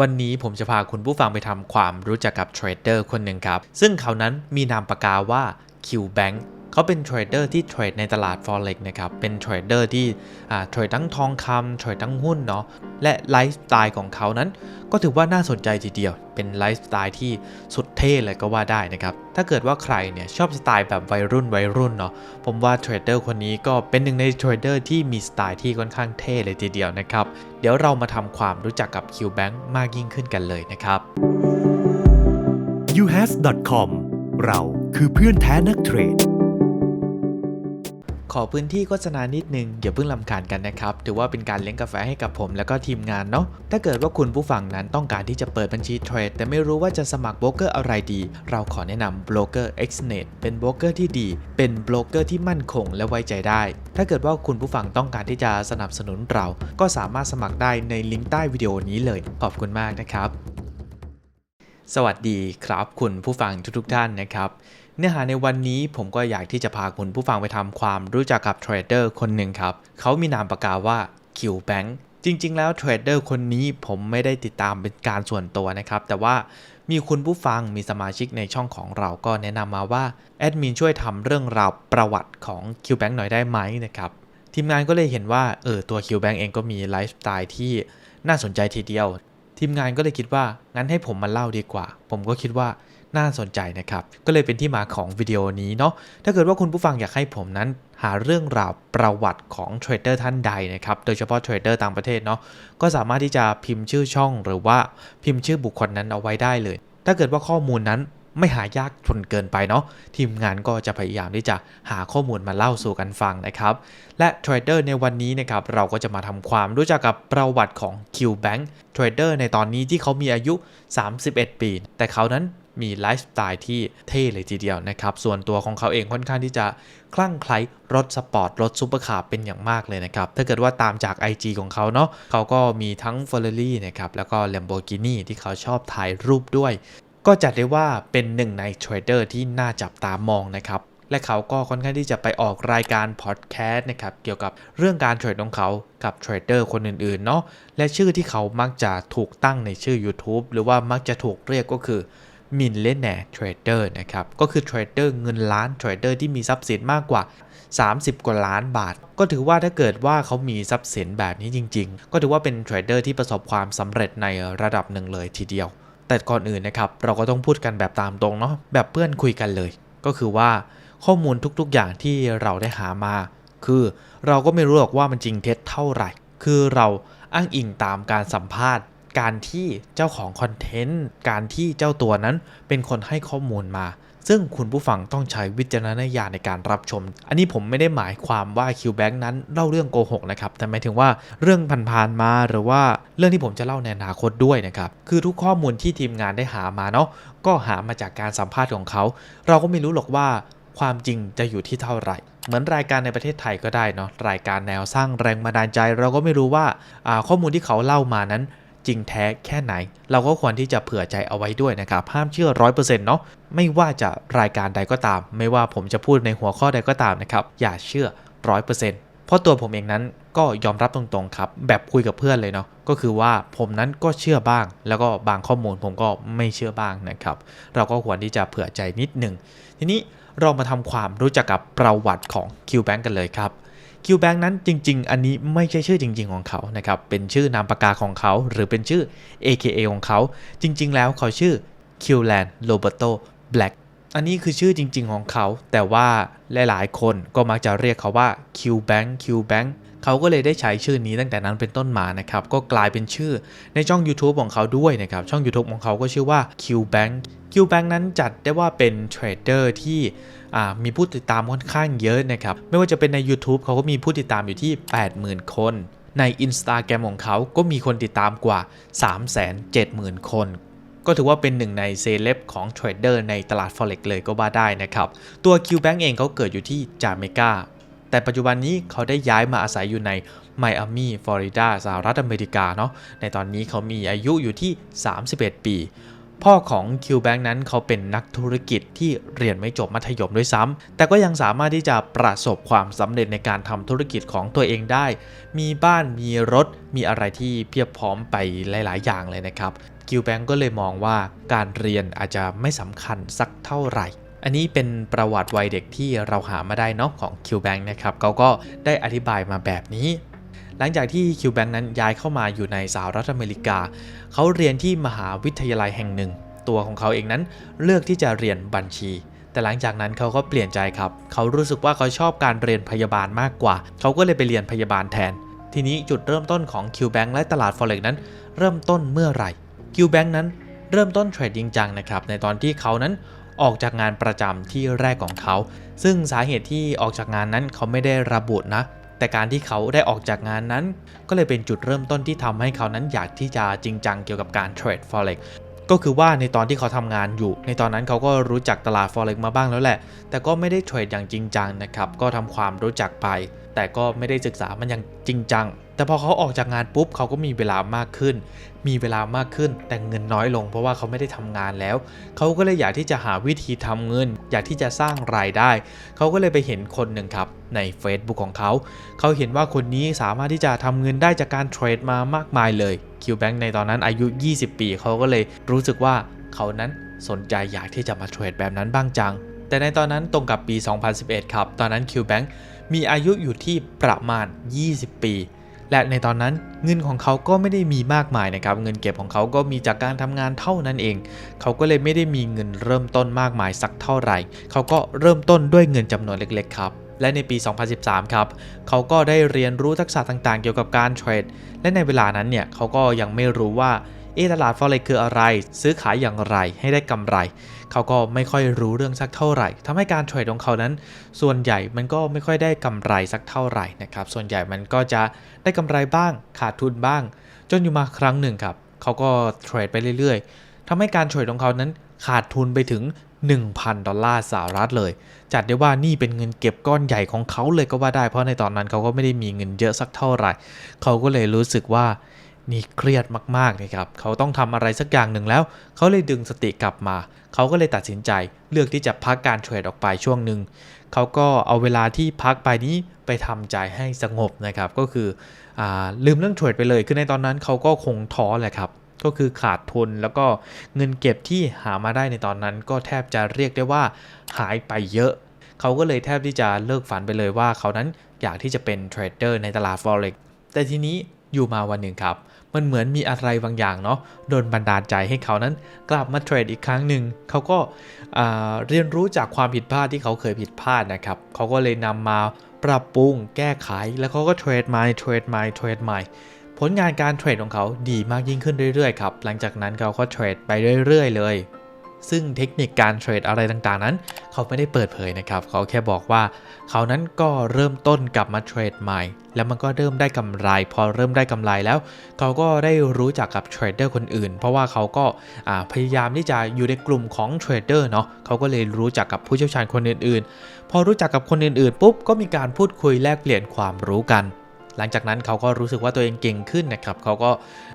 วันนี้ผมจะพาคุณผู้ฟังไปทำความรู้จักกับเทรดเดอร์คนหนึ่งครับ ซึ่งเขานั้นมีนามปากกาว่า QBank เขาเป็นเทรดเดอร์ที่เทรดในตลาด Forex นะครับ เป็นเทรดเดอร์ที่เทรดทั้งทองคำเทรดทั้งหุ้นเนาะ และไลฟ์สไตล์ของเขานั้น ก็ถือว่าน่าสนใจทีเดียว เป็นไลฟ์สไตล์ที่สุดเท่เลยก็ว่าได้นะครับ ถ้าเกิดว่าใครเนี่ยชอบสไตล์แบบวัยรุ่นวัยรุ่นเนาะ ผมว่าเทรดเดอร์คนนี้ก็เป็นหนึ่งในเทรดเดอร์ที่มีสไตล์ที่ค่อนข้างเท่เลยทีเดียวนะครับ เดี๋ยวเรามาทำความรู้จักกับ QBank มากยิ่งขึ้นกันเลยนะครับ uhas.com เราคือเพื่อนแท้นักเทรด ขอพื้นที่โฆษณานิดนึงอย่าเพิ่งลำคาญกันนะครับ ถือว่าเป็นการเลี้ยงกาแฟให้กับผมแล้วก็ทีมงานเนาะถ้าเกิดว่าคุณผู้ฟังนั้นต้องการที่จะเปิดบัญชีเทรด แต่ไม่รู้ว่าจะสมัครโบรกเกอร์อะไรดี เราขอแนะนำ Broker Xnet เป็นโบรกเกอร์ที่ดี เป็นโบรกเกอร์ที่มั่นคงและไว้ใจได้ ถ้าเกิดว่าคุณผู้ฟังต้องการที่จะสนับสนุนเรา ก็สามารถสมัครได้ในลิงก์ใต้วิดีโอนี้เลย ขอบคุณมากนะครับ สวัสดีครับ คุณผู้ฟังทุกๆท่านนะครับ เนื้อหาในวันนี้ผมก็อยากที่จะพาคุณผู้ฟังไปทำความรู้จักกับเทรดเดอร์คนหนึ่งครับ เขามีนามปากกาว่า QBank จริง ๆ แล้วเทรดเดอร์คนนี้ผมไม่ได้ติดตามเป็นการส่วนตัวนะครับ แต่ว่ามีคุณผู้ฟังมีสมาชิกในช่องของเราก็แนะนำมาว่าแอดมินช่วยทำเรื่องราวประวัติของ QBank หน่อยได้ไหมนะครับทีมงานก็เลยเห็นว่าเออตัว QBank เองก็มีไลฟ์สไตล์ที่น่าสนใจทีเดียว ทีมงานก็เลยคิดว่างั้นให้ผมมาเล่าดีกว่า ผมก็คิดว่า น่าสนใจนะครับ ก็เลยเป็นที่มาของวิดีโอนี้เนาะถ้าเกิดว่าคุณผู้ฟังอยากให้ผมนั้น หาเรื่องราวประวัติของเทรดเดอร์ท่านใดนะครับ โดยเฉพาะเทรดเดอร์ต่างประเทศเนาะก็สามารถที่จะพิมพ์ชื่อช่องหรือว่าพิมพ์ชื่อบุคคลนั้นเอาไว้ได้เลย ถ้าเกิดว่าข้อมูลนั้นไม่หายากจนเกินไปเนาะทีมงานก็จะพยายามที่จะหาข้อมูลมาเล่าสู่กันฟังนะครับ และเทรดเดอร์ในวันนี้นะครับเราก็จะมาทำความรู้จักกับประวัติของ QBank เทรดเดอร์ในตอนนี้ที่เขามีอายุ 31 ปี แต่เขานั้น มีไลฟ์สไตล์ที่เท่เลยทีเดียวนะครับ ส่วนตัวของเขาเองค่อนข้างที่จะคลั่งไคล้รถสปอร์ต รถซูเปอร์คาร์เป็นอย่างมากเลยนะครับ ถ้าเกิดว่าตามจาก IG ของเขาเนาะเขาก็มีทั้ง Ferrari นะครับ แล้วก็ Lamborghini ที่เขาชอบถ่ายรูปด้วย ก็จัดได้ว่าเป็นหนึ่งในเทรดเดอร์ที่น่าจับตามองนะครับและเขาก็ค่อนข้างที่จะไปออกรายการพอดแคสต์นะครับเกี่ยวกับเรื่องการเทรดของเขากับเทรดเดอร์คนอื่นๆเนาะและชื่อที่เขามักจะถูกตั้งในชื่อ YouTube หรือว่ามักจะถูกเรียกก็คือ มินเลนแนร์เทรดเดอร์นะครับ ก็คือเทรดเดอร์เงินล้านเทรดเดอร์ที่มีทรัพย์สินมากกว่า 30 กว่าล้านบาท ก็ถือว่าถ้าเกิดว่าเขามีทรัพย์สินแบบนี้จริง ๆ ก็ถือว่าเป็นเทรดเดอร์ที่ประสบความสำเร็จในระดับหนึ่งเลยทีเดียว แต่ก่อนอื่นนะครับ เราก็ต้องพูดกันแบบตามตรงเนาะแบบเพื่อนคุยกันเลย ก็คือว่าข้อมูลทุกๆอย่างที่เราได้หามา คือเราก็ไม่รู้หรอกว่ามันจริงเท็จเท่าไหร่ คือเราอ้างอิงตามการสัมภาษณ์ การที่เจ้าของคอนเทนต์การที่เจ้าตัวนั้นเป็นคนให้ข้อมูลมา ซึ่งคุณผู้ฟังต้องใช้วิจารณญาณในการรับชม อันนี้ผมไม่ได้หมายความว่า QBank นั้นเล่าเรื่องโกหกนะครับ แต่หมายถึงว่าเรื่องผ่านๆมาหรือว่าเรื่องที่ผมจะเล่าในอนาคตด้วยนะครับ คือทุกข้อมูลที่ทีมงานได้หามาเนาะ ก็หามาจากการสัมภาษณ์ของเขา เราก็ไม่รู้หรอกว่าความจริงจะอยู่ที่เท่าไหร่ เหมือนรายการในประเทศไทยก็ได้เนาะ รายการแนวสร้างแรงบันดาลใจ เราก็ไม่รู้ว่าข้อมูลที่เขาเล่ามานั้น จริงแท้แค่ไหน เราก็ควรที่จะเผื่อใจเอาไว้ด้วยนะครับ ห้ามเชื่อร้อยเปอร์เซ็นต์เนาะไม่ว่าจะรายการใดก็ตาม ไม่ว่าผมจะพูดในหัวข้อใดก็ตามนะครับ อย่าเชื่อร้อยเปอร์เซ็นต์เพราะตัวผมเองนั้นก็ยอมรับตรงๆครับ แบบคุยกับเพื่อนเลยเนาะก็คือว่าผมนั้นก็เชื่อบ้าง แล้วก็บางข้อมูลผมก็ไม่เชื่อบ้างนะครับ เราก็ควรที่จะเผื่อใจนิดหนึ่งทีนี้เรามาทำความรู้จักกับประวัติของ QBank กันเลยครับ QBank นั้นจริง ๆ อันนี้ไม่ใช่ชื่อจริง ๆของเขานะครับเป็นชื่อนามปากกาของเขาหรือเป็นชื่อ AKA ของเขา จริง ๆ แล้วเขาชื่อ Qland Roberto Black อันนี้คือชื่อจริง ๆ ของเขา แต่ว่าหลาย ๆ คนก็มักจะเรียกเขาว่า QBank QBank เขาก็เลยได้ใช้ชื่อนี้ตั้งแต่นั้นเป็นต้นมานะครับ ก็กลายเป็นชื่อในช่อง YouTube ของเขาด้วยนะครับ ช่อง YouTube ของเขาก็ชื่อว่า QBank QBank นั้นจัดได้ว่าเป็นเทรดเดอร์ที่ มีผู้ติดตามค่อนข้างเยอะนะครับ ไม่ว่าจะเป็นใน YouTube เขาก็มีผู้ติดตามอยู่ที่ 80,000 คน ใน Instagram ของเขาก็มีคนติดตามกว่า 370,000 คน ก็ถือว่าเป็นหนึ่งในเซเลบของเทรดเดอร์ในตลาด Forex เลยก็ว่าได้นะครับ ตัว QBank เองเขาเกิดอยู่ที่จาเมกาแต่ปัจจุบันนี้เขาได้ย้ายมาอาศัยอยู่ในไมอามีฟลอริดาสหรัฐอเมริกาเนาะในตอนนี้เขามีอายุอยู่ที่ 31 ปี พ่อของ Q-Bank นั้นเขาเป็นนักธุรกิจที่เรียนไม่จบมัธยมด้วยซ้ำแต่ก็ยังสามารถที่จะประสบความสำเร็จในการทำธุรกิจของตัวเองได้ มีบ้านมีรถ มีอะไรที่เพียบพร้อมไปหลาย ๆ อย่างเลยนะครับ Q-Bank ก็เลยมองว่าการเรียนอาจจะไม่สำคัญสักเท่าไหร่อันนี้เป็นประวัติวัยเด็กที่เราหามาได้เนาะของ Q-Bank นะครับเขาก็ได้อธิบายมาแบบนี้ หลังจากที่ Q-Bank นั้นย้ายเข้ามาอยู่ในสหรัฐอเมริกา เขาเรียนที่มหาวิทยาลัยแห่งหนึ่ง ตัวของเขาเองนั้นเลือกที่จะเรียนบัญชี แต่หลังจากนั้นเขาก็เปลี่ยนใจครับ เขารู้สึกว่าเขาชอบการเรียนพยาบาลมากกว่า เขาก็เลยไปเรียนพยาบาลแทน ทีนี้จุดเริ่มต้นของ Q-Bank และตลาด Forex นั้น เริ่มต้นเมื่อไหร่ Q-Bank นั้นเริ่มต้นเทรดจริงจังนะครับในตอนที่เขานั้นออกจากงานประจำที่แรกของเขา ซึ่งสาเหตุที่ออกจากงานนั้นเขาไม่ได้ระบุนะ แต่การที่เขาได้ออกจากงานนั้น ก็เลยเป็นจุดเริ่มต้นที่ทำให้เขานั้นอยากที่จะจริงจังเกี่ยวกับการเทรด forex ก็คือว่าในตอนที่เขาทำงานอยู่ ในตอนนั้นเขาก็รู้จักตลาด forex มาบ้างแล้วแหละ แต่ก็ไม่ได้เทรดอย่างจริงจังนะครับ ก็ทำความรู้จักไป แต่ก็ไม่ได้ศึกษามันอย่างจริงจัง แต่พอเขาออกจากงานปุ๊บเขาก็มีเวลามากขึ้น มีเวลามากขึ้น แต่เงินน้อยลง เพราะว่าเขาไม่ได้ทำงานแล้ว เขาก็เลยอยากที่จะหาวิธีทำเงิน อยากที่จะสร้างรายได้ เขาก็เลยไปเห็นคนหนึ่งครับใน Facebook ของเขา เขาเห็นว่าคนนี้สามารถที่จะทำเงินได้จากการเทรดมามากมายเลย Q-Bank ในตอนนั้นอายุ 20 ปี เขาก็เลยรู้สึกว่าเขานั้นสนใจอยากที่จะมาเทรดแบบนั้นบ้างจัง แต่ในตอนนั้นตรงกับปี 2011 ครับ ตอนนั้น Q-Bank มีอายุอยู่ที่ประมาณ 20 ปี และในตอนนั้นเงินของเขาก็ไม่ได้มีมากมายนะครับ เงินเก็บของเขาก็มีจากการทำงานเท่านั้นเอง เขาก็เลยไม่ได้มีเงินเริ่มต้นมากมายสักเท่าไหร่ เขาก็เริ่มต้นด้วยเงินจำนวนเล็ก ๆ ครับ และในปี 2013 ครับ เขาก็ได้เรียนรู้ทักษะต่างๆ เกี่ยวกับการเทรด และในเวลานั้นเนี่ย เขาก็ยังไม่รู้ว่า เอตลาด forex คืออะไร ซื้อขายอย่างไรให้ได้กำไร เขาก็ไม่ค่อยรู้เรื่องสักเท่าไหร่ทำให้การเทรดของเขานั้น ส่วนใหญ่มันก็ไม่ค่อยได้กำไรสักเท่าไหร่นะครับ ส่วนใหญ่มันก็จะได้กำไรบ้าง ขาดทุนบ้าง จนอยู่มาครั้งหนึ่งครับเขาก็เทรดไปเรื่อยๆทำให้การเทรดของเขานั้นขาดทุนไปถึง 1,000 ดอลลาร์สหรัฐเลย จัดได้ว่านี่เป็นเงินเก็บก้อนใหญ่ของเขาเลยก็ว่าได้ เพราะในตอนนั้นเขาก็ไม่ได้มีเงินเยอะสักเท่าไหร่ เขาก็เลยรู้สึกว่า นี่เครียดมากๆนะครับเขาต้องทำอะไรสักอย่างหนึ่งแล้ว เขาเลยดึงสติกลับมา เขาก็เลยตัดสินใจเลือกที่จะพักการเทรดออกไปช่วงหนึ่งเขาก็เอาเวลาที่พักไปนี้ไปทำใจให้สงบนะครับ ก็คืออลืมเรื่องเทรดไปเลยคือในตอนนั้นเขาก็คงท้อแหละครับก็คือขาดทุนแล้วก็เงินเก็บที่หามาได้ในตอนนั้น ก็แทบจะเรียกได้ว่าหายไปเยอะ เขาก็เลยแทบที่จะเลิกฝันไปเลยว่าเขานั้นอยากที่จะเป็นเทรดเดอร์ในตลาด forex แต่ทีนี้อยู่มาวันหนึ่งครับ มันเหมือนมีอะไรบางอย่างเนาะโดนบันดาลใจให้เขานั้น กลับมาเทรดอีกครั้งหนึ่งเขาก็เรียนรู้จากความผิดพลาดที่เขาเคยผิดพลาดนะครับเขาก็เลยนำมาปรับปรุงแก้ไข แล้วเขาก็เทรดใหม่เทรดใหม่เทรดใหม่ผลงานการเทรดของเขาดีมากยิ่งขึ้นเรื่อยๆครับหลังจากนั้นเขาก็เทรดไปเรื่อยๆเลย ซึ่งเทคนิคการเทรดอะไรต่างๆนั้น เขาไม่ได้เปิดเผยนะครับ เขาแค่บอกว่า เขานั้นก็เริ่มต้นกลับมาเทรดใหม่ แล้วมันก็เริ่มได้กำไร พอเริ่มได้กำไรแล้ว เขาก็ได้รู้จักกับเทรดเดอร์คนอื่น เพราะว่าเขาก็พยายามที่จะอยู่ในกลุ่มของเทรดเดอร์เนาะเขาก็เลยรู้จักกับผู้เชี่ยวชาญคนอื่นๆ พอรู้จักกับคนอื่นๆปุ๊บก็มีการพูดคุยแลกเปลี่ยนความรู้กัน หลังจากนั้นเขาก็รู้สึกว่าตัวเองเก่งขึ้นนะครับเขาก็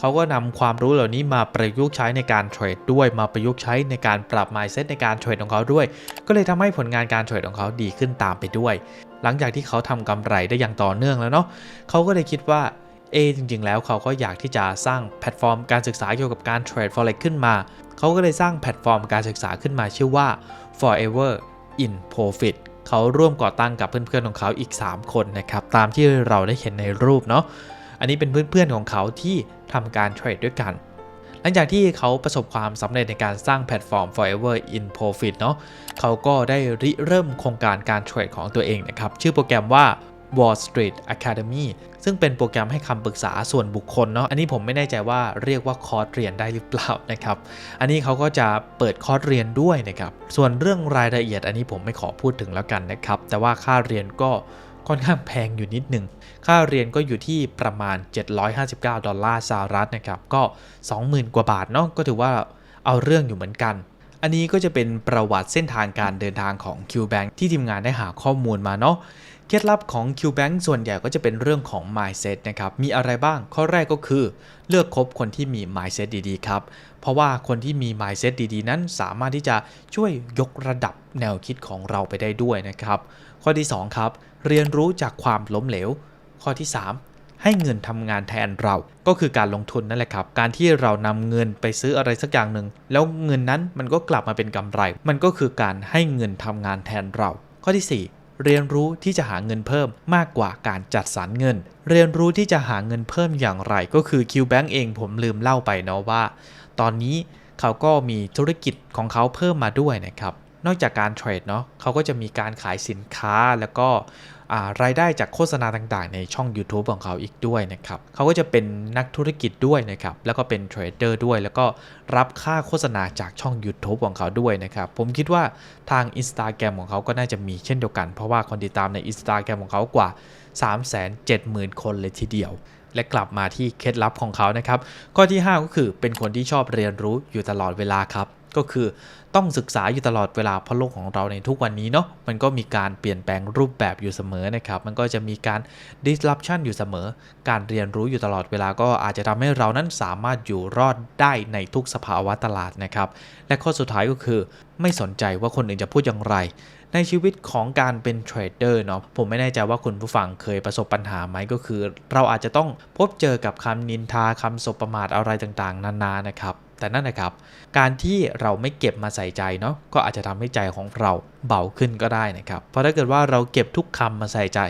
เขาก็นำความรู้เหล่านี้มาประยุกต์ใช้ในการเทรดด้วย มาประยุกต์ใช้ในการปรับ mindset ในการเทรดของเขาด้วย ก็เลยทำให้ผลงานการเทรดของเขาดีขึ้นตามไปด้วย หลังจากที่เขาทำกำไรได้อย่างต่อเนื่องแล้วเนาะเขาก็เลยคิดว่าเอจริง ๆ แล้วเขาก็อยากที่จะสร้างแพลตฟอร์มการศึกษาเกี่ยวกับการเทรด forex ขึ้นมา เขาก็เลยสร้างแพลตฟอร์มการศึกษาขึ้นมาชื่อว่า forever in profit เขาร่วมก่อตั้งกับเพื่อนๆของเขาอีก 3 คนนะครับตามที่เราได้เห็นในรูปเนาะอันนี้เป็นเพื่อนๆของเขาที่ทำการเทรดด้วยกัน หลังจากที่เขาประสบความสำเร็จในการสร้างแพลตฟอร์ม Forever in Profit เนาะเขาก็ได้ริเริ่มโครงการการเทรดของตัวเองนะครับชื่อโปรแกรมว่า Wall Street Academy ซึ่งเป็นโปรแกรมให้คำปรึกษาส่วนบุคคลเนาะ อันนี้ผมไม่แน่ใจว่าเรียกว่าคอร์สเรียนได้หรือเปล่านะครับ อันนี้เขาก็จะเปิดคอร์สเรียนด้วยนะครับ ส่วนเรื่องรายละเอียดอันนี้ผมไม่ขอพูดถึงแล้วกันนะครับ แต่ว่าค่าเรียนก็ค่อนข้างแพงอยู่นิดหนึ่ง ค่าเรียนก็อยู่ที่ประมาณ 759 ดอลลาร์สหรัฐนะครับ ก็ 20,000 กว่าบาทเนาะ ก็ถือว่าเอาเรื่องอยู่เหมือนกันอันนี้ก็จะเป็นประวัติเส้นทางการเดินทางของ Q-Bank ที่ทีมงานได้หาข้อมูลมาเนาะ เคล็ดลับของ QBank ส่วนใหญ่ก็จะเป็นเรื่องของ mindset นะครับ มีอะไรบ้าง ข้อแรกก็คือ เลือกคบคนที่มี mindset ดีๆ ครับ เพราะว่าคนที่มี mindset ดีๆ นั้นสามารถที่จะช่วยยกระดับแนวคิดของเราไปได้ด้วยนะครับ ข้อที่ 2 ครับ เรียนรู้จากความล้มเหลว ข้อที่ 3ให้เงินทำงานแทนเรา ก็คือการลงทุนนั่นแหละครับ การที่เรานำเงินไปซื้ออะไรสักอย่างหนึ่ง แล้วเงินนั้นมันก็กลับมาเป็นกำไร มันก็คือการให้เงินทำงานแทนเรา ข้อที่ 4 เรียนรู้ที่จะหาเงินเพิ่มมากกว่าการจัดสรรเงิน เรียนรู้ที่จะหาเงินเพิ่มอย่างไร ก็คือ QBank เองผมลืมเล่าไปเนาะว่า ตอนนี้เขาก็มีธุรกิจของเขาเพิ่มมาด้วยนะครับ นอกจากการเทรดเนาะเขาก็จะมีการขายสินค้าแล้วก็ารายได้จากโฆษณาต่างๆ ในช่อง YouTube ของเขาอีกด้วยนะครับเขาก็จะเป็นนักธุรกิจด้วยนะครับแล้วก็เป็นเทรดเดอร์ด้วย แล้วก็รับค่าโฆษณาจากช่อง YouTube ของเขาด้วยนะครับผมคิดว่าทาง Instagram ของเขาก็น่าจะมีเช่นเดียวกัน เพราะว่าคนติดตามใน Instagram ของเขากว่า 370,000 คนเลยทีเดียว และกลับมาที่เคล็ดลับของเขานะครับข้อที่ 5 ก็คือเป็นคนที่ชอบเรียนรู้อยู่ตลอดเวลาครับ ก็คือต้องศึกษาอยู่ตลอดเวลาเพราะโลกของเราในทุกวันนี้เนาะมันก็มีการเปลี่ยนแปลงรูปแบบอยู่เสมอนะครับ มันก็จะมีการ disruption อยู่เสมอ การเรียนรู้อยู่ตลอดเวลาก็อาจจะทำให้เรานั้นสามารถอยู่รอดได้ในทุกสภาวะตลาดนะครับ และข้อสุดท้ายก็คือ ไม่สนใจว่าคนอื่นจะพูดอย่างไร ในชีวิตของการเป็นเทรดเดอร์เนาะผมไม่แน่ใจว่าคุณผู้ฟังเคยประสบปัญหาไหมก็คือ เราอาจจะต้องพบเจอกับคำนินทาคำสบประมาทอะไรต่างๆ นานานะครับ แต่นั่นนะครับ การที่เราไม่เก็บมาใส่ใจเนาะก็อาจจะทำให้ใจของเราเบาขึ้นก็ได้นะครับ เพราะถ้าเกิดว่าเราเก็บทุกคำมาใส่ใจ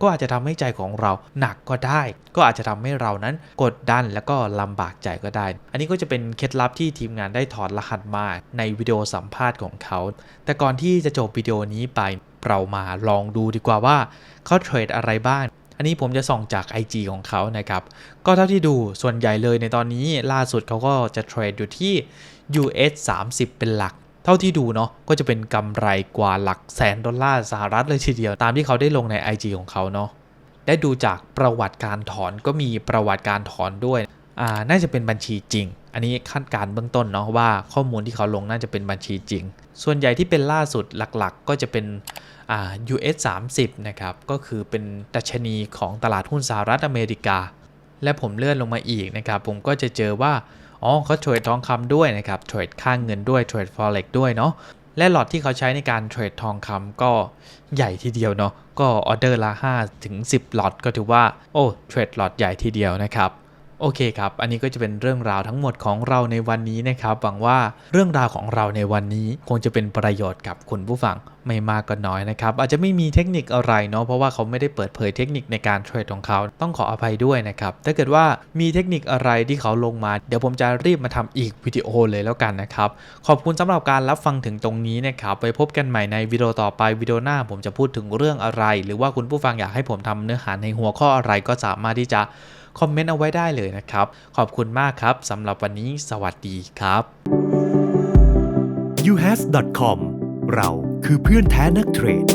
ก็อาจจะทำให้ใจของเราหนักก็ได้ ก็อาจจะทำให้เรานั้นกดดันแล้วก็ลำบากใจก็ได้ อันนี้ก็จะเป็นเคล็ดลับที่ทีมงานได้ถอดรหัสมาในวิดีโอสัมภาษณ์ของเขา แต่ก่อนที่จะจบวิดีโอนี้ไปเรามาลองดูดีกว่าว่าเขาเทรดอะไรบ้าง นนี้ผมจะส่องจาก IG ของเขานะครับ ก็เท่าที่ดูส่วนใหญ่เลยในตอนนี้ล่าสุดเขาก็จะเทรดอยู่ที่ US 30 เป็นหลัก เท่าที่ดูเนาะก็จะเป็นกำไรกว่าหลักแสนดอลลาร์สหรัฐเลยทีเดียวตามที่เขาได้ลงใน IG ของเขาเนาะได้ดูจากประวัติการถอนก็มีประวัติการถอนด้วยอ่าน่าจะเป็นบัญชีจริง อันนี้คาดการเบื้องต้นเนาะว่าข้อมูลที่เขาลงน่าจะเป็นบัญชีจริง ส่วนใหญ่ที่เป็นล่าสุดหลักๆ ก็จะเป็น US 30นะครับก็คือเป็นดัชนีของตลาดหุ้นสหรัฐอเมริกา และผมเลื่อนลงมาอีกนะครับ ผมก็จะเจอว่าอ๋อเขาเทรดทองคำด้วยนะครับเทรดค่างเงินด้วยเทรด forex ด้วยเนาะและหลอดที่เขาใช้ในการเทรดทองคำก็ใหญ่ทีเดียวเนาะก็ออเดอร์ละ5ถึง10หลอดก็ถือว่าโอ้เทรดหลอดใหญ่ทีเดียวนะครับ โอเคครับ อันนี้ก็จะเป็นเรื่องราวทั้งหมดของเราในวันนี้นะครับ หวังว่าเรื่องราวของเราในวันนี้คงจะเป็นประโยชน์กับคุณผู้ฟังไม่มากก็น้อยนะครับ อาจจะไม่มีเทคนิคอะไรเนาะ เพราะว่าเขาไม่ได้เปิดเผยเทคนิคในการเทรดของเขา ต้องขออภัยด้วยนะครับ ถ้าเกิดว่ามีเทคนิคอะไรที่เขาลงมา เดี๋ยวผมจะรีบมาทำอีกวิดีโอเลยแล้วกันนะครับ ขอบคุณสำหรับการรับฟังถึงตรงนี้นะครับ ไปพบกันใหม่ในวิดีโอต่อไปวิดีโอหน้า ผมจะพูดถึงเรื่องอะไร หรือว่าคุณผู้ฟังอยากให้ผมทำเนื้อหาในหัวข้ออะไรก็สามารถที่จะ คอมเมนต์เอาไว้ได้เลยนะครับ ขอบคุณมากครับสำหรับวันนี้สวัสดีครับ uhas.com เราคือเพื่อนแท้นักเทรด